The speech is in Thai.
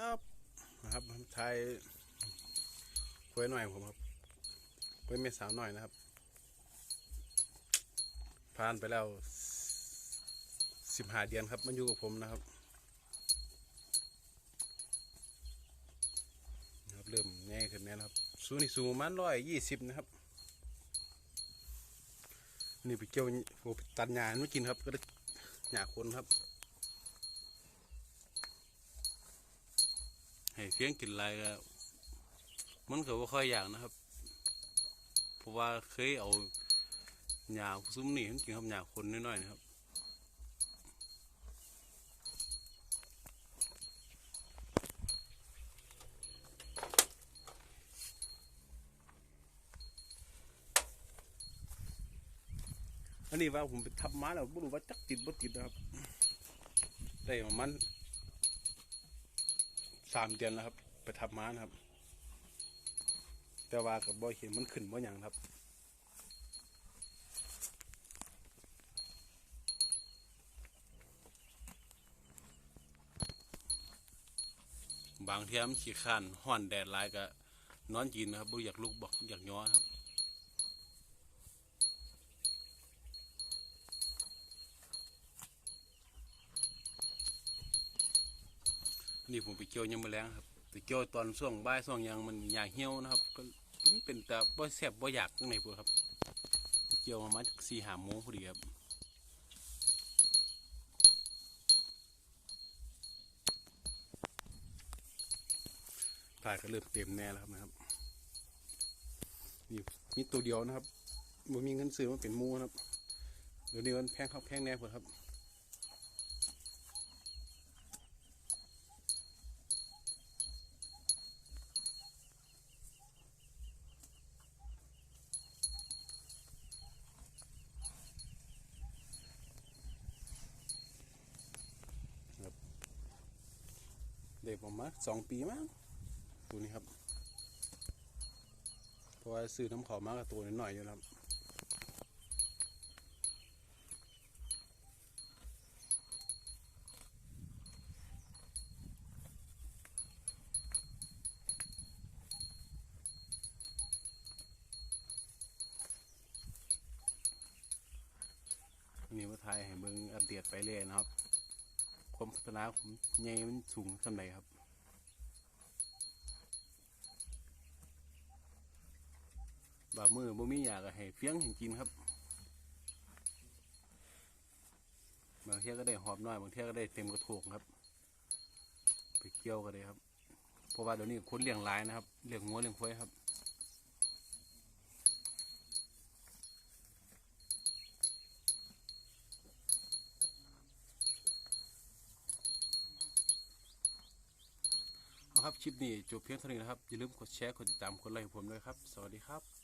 ครับนะครับไทยคุยหน่อยผมครับคุยเมียสาวหน่อยนะครับ ผ่านไปแล้วสิบห้าเดือนครับ มันอยู่กับผมนะครับนะครับ เริ่มแง่ขึ้นแน่นะครับ สูงนี่สูงมาณร้อยยี่สิบนะครับ นี่ไปเกี่ยวโอ้ตัดหญ้าให้มันกินครับ ก็ได้หญ้าคนครับ ให้เพียงกินไรก็มันก็บ่ค่อยอยากนะครับ เพราะว่าเคยเอาหญ้าซุ้มนี่มันกินครับหญ้าคนน้อยๆนะครับอันนี้ว่าผมไปทำมาแล้วไม่รู้ว่าจักติดบ่ติดนะครับได้ประมาณ สามเดือนแล้วครับ ไปทำม้านะครับ แต่ว่ากับบ่เห็นมันขึ้นบ่อยังครับบางเทียมขี้ข้านห่อนแดดหลายก็นอนกินนะครับบ่อยากลุกบอกอยากย้อนครับ นี่ผมไปเกี่ยวยังมาแล้งครับไปเกี่ยวตอนช่วงบ่ายช่วงหยังมันอยากเหี่ยวนะครับก็มันเป็นแต่บ่แซ่บบ่อยากจังไหนพวกครับ เกี่ยวมามาจากสี่หาโมงพอดีครับปลายก็เริ่มเต็มแน่แล้วครับนะครับนี่มีตัวเดียวนะครับบ่มีเงินซื้อมาเป็นมูนะครับเดี๋ยวนี้มันแพงครับแพงแน่พอครับ ด็กประมาณสองปีมั้งตัวนี้ครับเพราะว่าซื้อน้ำขามากกับตัวนิดหน่อยอยู่ครับนี่ว่าไทยให้เบิ่งอัปเดตไปเรื่อยนะครับ ความพัฒนาผมใหญ่มันสูงสำไหนครับบามือบ่มีอยากให้เฟี้ยงให้กินครับบางเที่ยก็ได้หอบน้อยบางเที่ยก็ได้เต็มกระโถงครับ ไปเกี่ยวก็ได้ครับเพราะว่าเดี๋ยวนี้คนเลี้ยงหลายนะครับเลี้ยงงัวเลี้ยงควายครับ ครับคลิปนี้จบเพียงเท่านี้นะครับอย่าลืมกดแชร์กดติดตามกดไลค์ผมด้วยครับ สวัสดีครับ